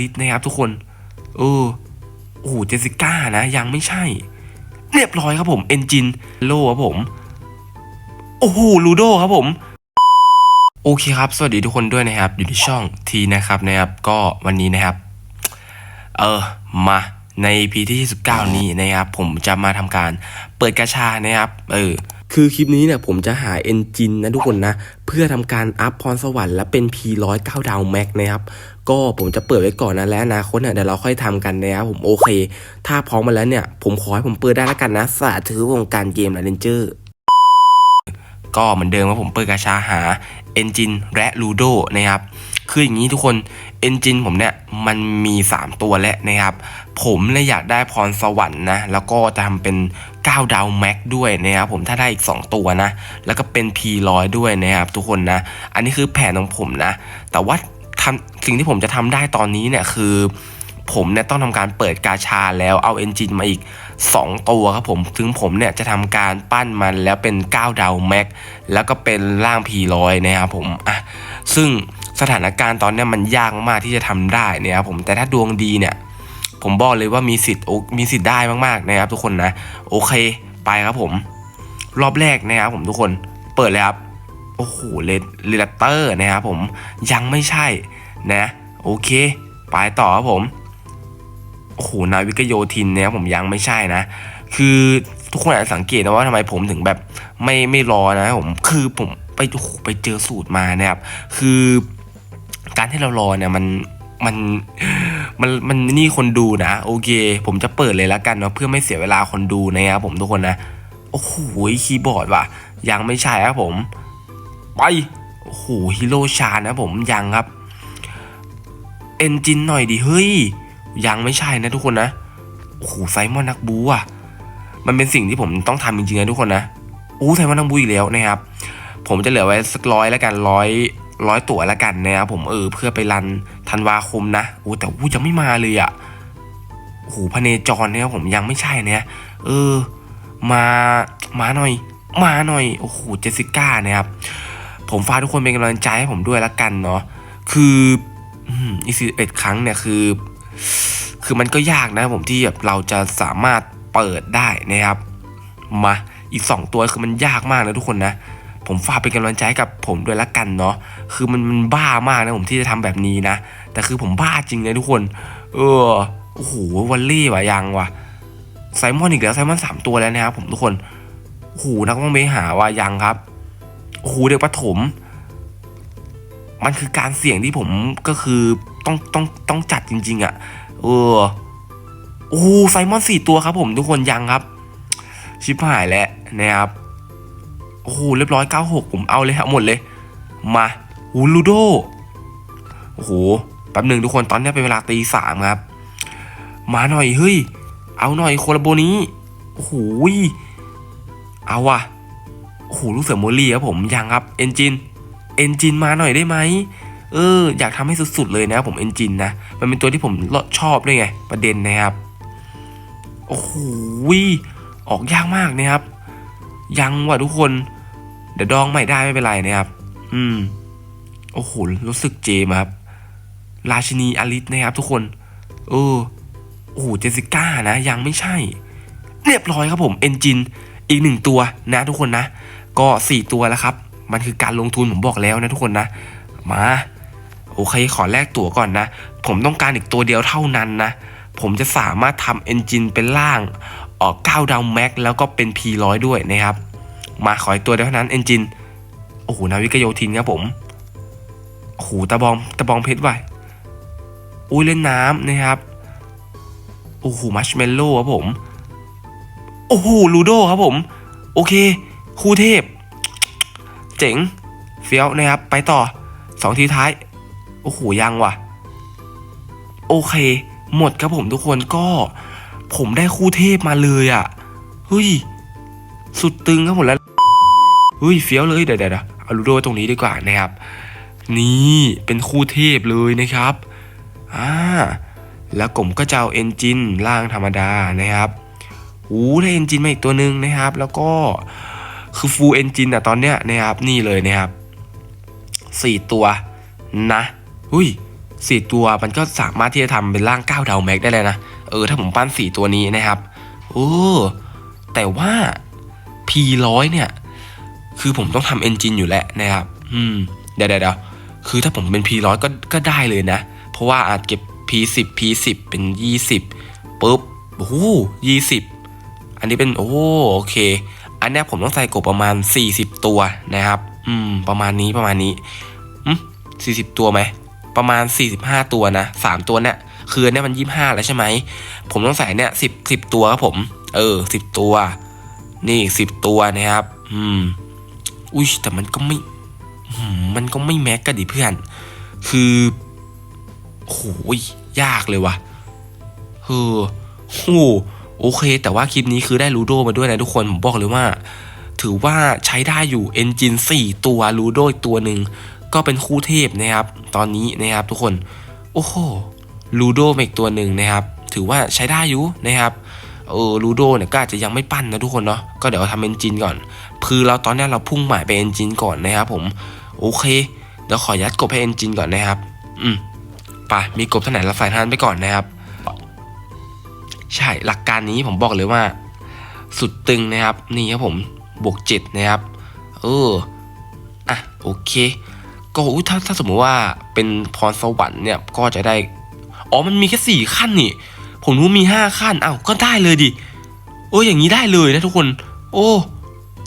ลิทนะครับทุกคน เออ โอ้โห เจสิก้านะ ยังไม่ใช่ เรียบร้อยครับผมเอนจินโลครับผม โอ้โห ลูโดครับผม โอเคครับ สวัสดีทุกคนด้วยนะครับ อยู่ที่ช่องทีนะครับนะครับ ก็วันนี้นะครับ เออ มาใน EP ที่ 19 นี้นะครับ ผมจะมาทำการเปิดกาชานะครับ เออคือคลิปนี้เนี่ยผมจะหาเอนจินนะทุกคนนะ เพื่อทำการอัพพรสวรรค์และเป็น P109 ดาวแม็กนะครับ ก็ผมจะเปิดไว้ก่อนนะและอนาคตเนี่ยเดี๋ยวเราค่อยทำกันนะครับผมโอเค ถ้าพร้อมมาแล้วเนี่ย ผมขอให้ผมเปิดได้แล้วกันนะสาธุวงการเกมและเลนเจอร์ก็เหมือนเดิมว่าผมเปิดกาชาหา Engine และ Ludo นะครับ คืออย่างนี้ทุกคน Engine ผมเนี่ยมันมี 3 ตัวแล้วนะครับ ผมเลยอยากได้พรสวรรค์นะ แล้วก็จะทำเป็น 9 ดาวแม็กด้วยนะครับผมถ้าได้อีก 2 ตัวนะ แล้วก็เป็น P100 ด้วยนะครับทุกคนนะ อันนี้คือแผนของผมนะ แต่ว่า ทำสิ่งที่ผมจะทำได้ตอนนี้เนี่ยคือผมเนี่ยต้องทำการเปิดกาชาแล้วเอาเอนจินมาอีก 2 ตัวครับผมถึงผมเนี่ยจะทำการปั้นมันแล้วเป็น 9 ดาวแม็กแล้วก็เป็นร่าง P100 นะครับผมอะซึ่งสถานการณ์ตอนนี้มันยากมากที่จะทำได้นะครับผมแต่ถ้าดวงดีเนี่ย ผมบอกเลยว่ามีสิทธิ์มีสิทธิ์ได้มากๆนะครับ ทุกคนนะ โอเคไปครับผม รอบแรกนะครับผมทุกคนเปิดเลยครับ โอ้โหเลดเลดเตอร์นะครับผมยังไม่ใช่นะโอเค ไปต่อครับผมโอ้โหนาวิกโยธินเนี่ยผมยังไม่ใช่นะ คือทุกคนอาจจะสังเกตนะว่าทำไมผมถึงแบบไม่ไม่รอนะผมคือผมไปโอ้โหไปเจอสูตรมานะครับ คือการที่เรารอเนี่ยมันมันมันมันนี่คนดูนะโอเค ผมจะเปิดเลยแล้วกันเนาะเพื่อไม่เสียเวลาคนดูนะครับผมทุกคนนะโอ้โหคีย์บอร์ดว่ะยังไม่ใช่ครับผม ไป โอ้โหฮีโร่ชานะผมยังครับ เอนจินหน่อยดิเฮ้ย ยังไม่ใช่นะทุกคนนะ โอ้โหไซมอนนักบูอะ มันเป็นสิ่งที่ผมต้องทำจริงๆนะทุกคนนะโอ้ไซมอนนักบูอีกแล้วนะครับ ผมจะเหลือไว้สักร้อยแล้วกันร้อยร้อยตัวแล้วกันนะครับผมเออเพื่อไปรันธันวาคมนะโอ้แต่อู้ยังไม่มาเลยอะโอ้โหพเนจรเนี่ยผมยังไม่ใช่เนี่ยเออ มา มาหน่อย มาหน่อย โอ้โห เจสสิก้านะครับ ผมฝากทุกคนเป็นกำลังใจให้ผมด้วยละกันเนาะคืออืมอีสิบเอ็ดครั้งเนี่ยคือ คือมันก็ยากนะผมที่แบบเราจะสามารถเปิดได้นะครับมาอีก 2 ตัวคือมันยากมากนะทุกคนนะ ผมฝากเป็นกำลังใจกับผมด้วยละกันเนาะคือมันมันบ้ามากนะผมที่จะทำแบบนี้นะ แต่คือผมบ้าจริงนะทุกคน เออโอ้โหวันเล่ว่ะยังว่ะไซมอนอีกแล้วไซมอนสามตัวแล้วนะครับผมทุกคนโอ้โหนักมองเมหาว่ายังครับ โอ้โหเด็กประถม มันคือการเสี่ยงที่ผมก็คือต้องต้องต้องจัดจริง ๆอะ่ะ เออโอ้ไซมอนสี่ตัวครับผมทุกคนยังครับ ชิบหายแล้วนะครับโอ้โหเรียบร้อยเก้าหกผมเอาเลยครับหมดเลย มาหูลูโดโอ้โหแป๊บหนึ่งทุกคนตอนนี้เป็นเวลาตีสามครับ มาหน่อยเฮ้ย เอาหน่อยโคลาโบนี้โอ้โหยเอาว่ะ โอ้โหลูกเสือโมลี่ครับผมยังครับเอนจินเอนจินมาหน่อยได้ไหมเอออยากทำให้สุดๆเลยนะครับผมเอนจินนะมันเป็นตัวที่ผมชอบด้วยไงประเด็นนะครับโอ้โหออกยากมากนะครับ ยังว่ะทุกคน เดี๋ยวดองใหม่ได้ไม่เป็นไรนะครับ อืมโอ้โหรู้สึกเจมครับ ราชินีอลิสนะครับ ทุกคน เออโอ้โหเจสิก้านะ ยังไม่ใช่ เรียบร้อยครับผมเอนจิน อีกหนึ่งตัวนะทุกคนนะ ก็สี่ตัวแล้วครับ มันคือการลงทุนผมบอกแล้วนะทุกคนนะ มาโอเคขอแลกตั๋วก่อนนะ ผมต้องการอีกตัวเดียวเท่านั้นนะ ผมจะสามารถทำเอนจินเป็นล่างออก9ดาวแม็กแล้วก็เป็น P100 ด้วยนะครับ มาขออีกตัวเดียวเท่านั้นเอนจินโอ้โหนาวิกโยธินครับผมโอ้โหตะบองตะบองเพชรไว้อุ้ยเล่นน้ำนะครับโอ้โหมัชเมลโล่ครับผม โอ้โหลูโดครับผม โอเคคู่เทพ เจ๋งเฟี้ยวนะครับ ไปต่อสองทีท้าย โอ้โหยังว่ะ โอเค หมดครับผมทุกคนก็ ผมได้คู่เทพมาเลยอะ่ะเฮ้ย สุดตึงครับผมแล้วเฮ้ยเฟี้ยวเลยเดี๋ยวเดี๋ยวเอาลูโดตรงนี้ดีกว่านะครับ นี่เป็นคู่เทพเลยนะครับอ่าแล้วผมก็จะเอาเอนจินล่างธรรมดานะครับ หูได้เอนจินมาอีกตัวหนึ่งนะครับ แล้วก็คือฟูลเอนจินอะตอนเนี้ยนะครับนี่เลยนะครับสี่ตัวนะหุ้ยสี่ตัวมันก็สามารถที่จะทำเป็นร่างเก้าดาวแม็กได้เลยนะ เออถ้าผมปั้นสี่ตัวนี้นะครับโอ้แต่ว่า P100 เนี่ย คือผมต้องทำเอนจินอยู่แล้วนะครับ อืม เดี๋ยวเดี๋ยวเดี๋ยวคือถ้าผมเป็น P100 ก็ก็ได้เลยนะ เพราะว่าอาจเก็บ P10 P10 เป็น 20ปุ๊บโอ้โห20 อันนี้เป็นโอ้โอเค อันนี้ผมต้องใส่กบประมาณ 40 ตัวนะครับ อืม ประมาณนี้ประมาณนี้อืม40ตัวไหมประมาณ 45 ตัวนะ3ตัวเนี่ยคืออันเนี้ยมัน25แล้วใช่ไหมผมต้องใส่เนี่ย10 10ตัวครับผม เออ10ตัว นี่อีก10ตัวนะครับ อืม อุ้ยแต่มันก็ไม่อืมมันก็ไม่แม็กกันดิเพื่อน คือโหยยากเลยว่ะเออโห โอเค แต่ว่าคลิปนี้คือได้ลูโดมาด้วยนะทุกคนผมบอกเลยว่า ถือว่าใช้ได้อยู่เอนจิน4ตัวลูโดอีกตัวหนึ่งก็เป็นคู่เทพนะครับ ตอนนี้นะครับทุกคน โอ้โหลูโดมาอีกตัวหนึ่งนะครับ ถือว่าใช้ได้อยู่นะครับเออลูโดเนี่ยก็อาจจะยังไม่ปั้นนะทุกคนเนาะก็เดี๋ยวทำเอนจินก่อน คือเราตอนนี้เราพุ่งหมายไปเอนจินก่อนนะครับผมโอเคเดี๋ยวขอยัดกบให้เอนจินก่อนนะครับ อืมไปมีกบท่าไหนเราใส่ท่านไปก่อนนะครับ ใช่หลักการนี้ผมบอกเลยว่า สุดตึงนะครับ นี่ครับผมบวกเจ็ดนะครับ เอออะโอเค ก็ถ้าถ้าสมมติว่าเป็นพรสวรรค์เนี่ยก็จะได้ อ๋อมันมีแค่สี่ขั้นนี่ ผมรู้มีห้าขั้นอ้าวก็ได้เลยดิโอ้อย่างนี้ได้เลยนะทุกคน โอ้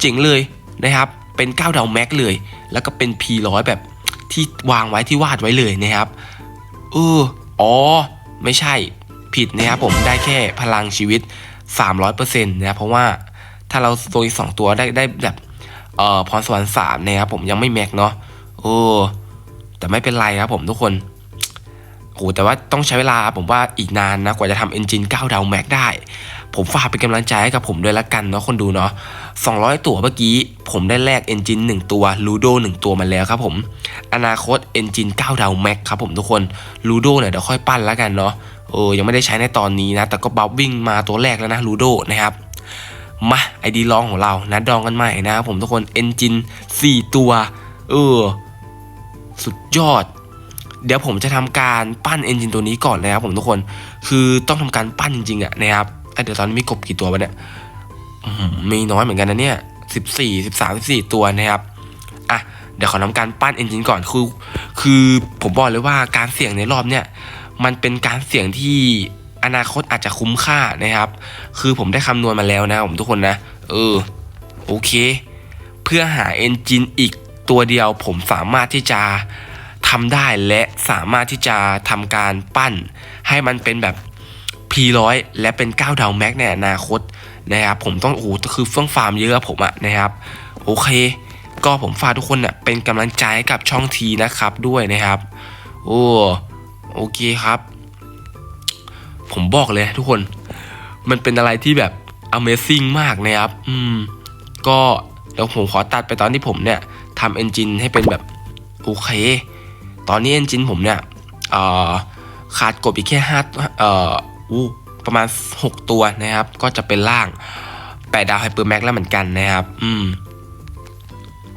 เจ๋งเลยนะครับ เป็น9ดาวแม็กเลย แล้วก็เป็น P100 แบบที่วางไว้ที่วาดไว้เลยนะครับ เออ อ๋อ ไม่ใช่ ผิดนะครับผมได้แค่พลังชีวิต 300%นะครับเพราะว่าถ้าเราตัวอีกสองตัวได้ได้แบบเอ่อพรสวรรค์สามนะครับผมยังไม่แม็กเนาะโอ้แต่ไม่เป็นไรครับผมทุกคนโหแต่ว่าต้องใช้เวลาผมว่าอีกนานนะกว่าจะทำเอนจิน9ดาวแม็กได้ ผมฝากเป็นกำลังใจให้กับผมด้วยละกันเนาะคนดูเนาะ200 ตัวเมื่อกี้ผมได้แลกเอนจิน1ตัวลูโด1ตัวมาแล้วครับผม อนาคตเอนจิน9ดาวแม็กครับผมทุกคนลูโดเนี่ยเดี๋ยวค่อยปั้นล้วกันเนาะ เออยังไม่ได้ใช้ในตอนนี้นะ แต่ก็บัฟวิ่งมาตัวแรกแล้วนะลูโดนะครับ มาไอดีลองของเรานะดองกันใหม่นะครับผมทุกคนเอนจิน4 ตัว เออ สุดยอด เดี๋ยวผมจะทำการปั้นเอนจินตัวนี้ก่อนนะครับผมทุกคนคือต้องทำการปั้นจริงๆอะนะครับเเดี๋ยวตอนนี้มีกบกี่ตัววะเนี่ยมีน้อยเหมือนกันนะเนี่ยสิบสี่สิบสามสิบสี่ตัวนะครับ เดี๋ยวขอทำการปั้นเอนจินก่อนคือคือผมบอกเลยว่าการเสี่ยงในรอบเนี่ยมันเป็นการเสี่ยงที่อนาคตอาจจะคุ้มค่านะครับ คือผมได้คำนวณมาแล้วนะผมทุกคนนะ เออ โอเค เพื่อหาเอนจินอีกตัวเดียวผมสามารถที่จะทำได้และสามารถที่จะทำการปั้น ให้มันเป็นแบบ P100 และเป็น 9 ดาวแม็กในอนาคตนะครับผมต้องโอ้โหคือเฟื่องฟาร์มเยอะผมอะนะครับ โอเค ก็ผมฝากทุกคนเนี่ยเป็นกำลังใจให้กับช่องทีนะครับด้วยนะครับ โอ้โอเคครับ ผมบอกเลยทุกคน มันเป็นอะไรที่แบบ Amazing มากนะครับ อืม ก็เดี๋ยวผมขอตัดไปตอนที่ผมเนี่ยทำเอนจินให้เป็นแบบ โอเค ตอนนี้เอนจินผมเนี่ยขาดกบอีกแค่ห้าเอ่ออู้ประมาณ 6 ตัวนะครับ ก็จะเป็นล่าง 8 ดาวไฮเปอร์แม็กแล้วเหมือนกันนะครับ อืม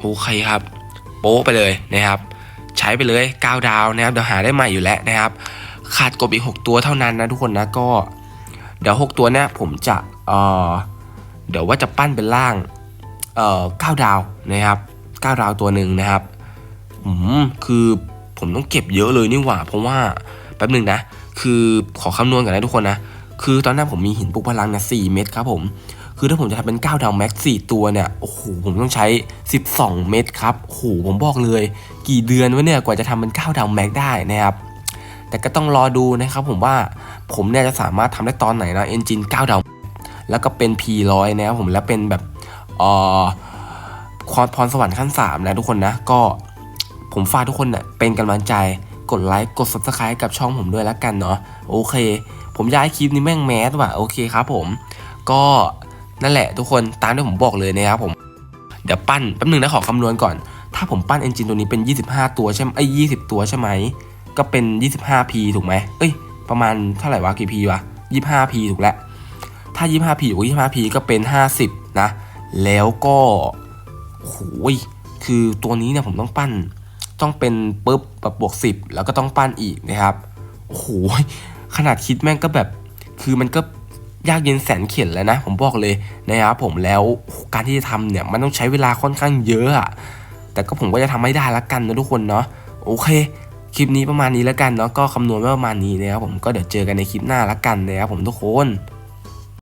โอเคครับ โป๊ะไปเลยนะครับ ใช้ไปเลย 9 ดาวนะครับเดี๋ยวหาได้ใหม่อยู่แล้วนะครับ ขาดกบอีก 6 ตัวเท่านั้นนะทุกคนนะก็ เดี๋ยว 6 ตัวเนี่ยผมจะเอ่อเดี๋ยวว่าจะปั้นเป็นล่างเอ่อ9ดาวนะครับ9ดาวตัวหนึ่งนะครับอืมคือผมต้องเก็บเยอะเลยนี่หว่า เพราะว่าแป๊บหนึ่งนะ คือขอคำนวณกันนะทุกคนนะ คือตอนนั้นผมมีหินปลุกพลังนะ4เม็ดครับผมคือถ้าผมจะทำเป็น9ดาวแม็กซ์4ตัวเนี่ย โอ้โห ผมต้องใช้ 12 เม็ดครับ โอ้โห ผมบอกเลย กี่เดือนวะเนี่ย กว่าจะทำเป็น9ดาวแม็กได้นะครับ แต่ก็ต้องรอดูนะครับผมว่าผมเนี่ยจะสามารถทำได้ตอนไหนนะเอนจิน9ดาวแล้วก็เป็น P100 นะครับผม แล้วเป็นแบบเอ่อความพรสวรรค์ขั้น 3 นะทุกคนนะ ก็ผมฝากทุกคนเน่ยเป็นกำลังใจ กดไลค์ กด subscribe กับช่องผมด้วยแล้วกันเนาะ โอเค ผมย้ายคลิปนี้แม่งแมสว่ะโอเคครับผม ก็นั่นแหละทุกคนตามที่ผมบอกเลยนะครับผม เดี๋ยวปั้นแป๊บนึงนะขอคำนวณก่อน ถ้าผมปั้นเอนจินตัวนี้เป็น 25 ตัวใช่ไหมไอ้ย20ตัวใช่ไหม ก็เป็น 25p ถูกไหมเอ้ย ประมาณเท่าไหร่วะกี่ p วะ 25p ถูกแล้วถ้า 25p บวก 25p ก็เป็น 50 นะ แล้วก็โอยคือตัวนี้เนี่ยผมต้องปั้น ต้องเป็นปุ๊บแบบบวกสิบแล้วก็ต้องปั้นอีกนะครับ โอ้โห ขนาดคิดแม่งก็แบบ คือมันก็ยากเย็นแสนเข็ญแล้วนะ ผมบอกเลยนะครับผมแล้วการที่จะทำเนี่ยมันต้องใช้เวลาค่อนข้างเยอะอะแต่ก็ผมก็จะทำให้ได้ละกันนะทุกคนเนาะโอเค คลิปนี้ประมาณนี้แล้วกันเนาะก็คำนวณไว้ประมาณนี้นะครับผมก็เดี๋ยวเจอกันในคลิปหน้าละกันนะครับผมทุกคน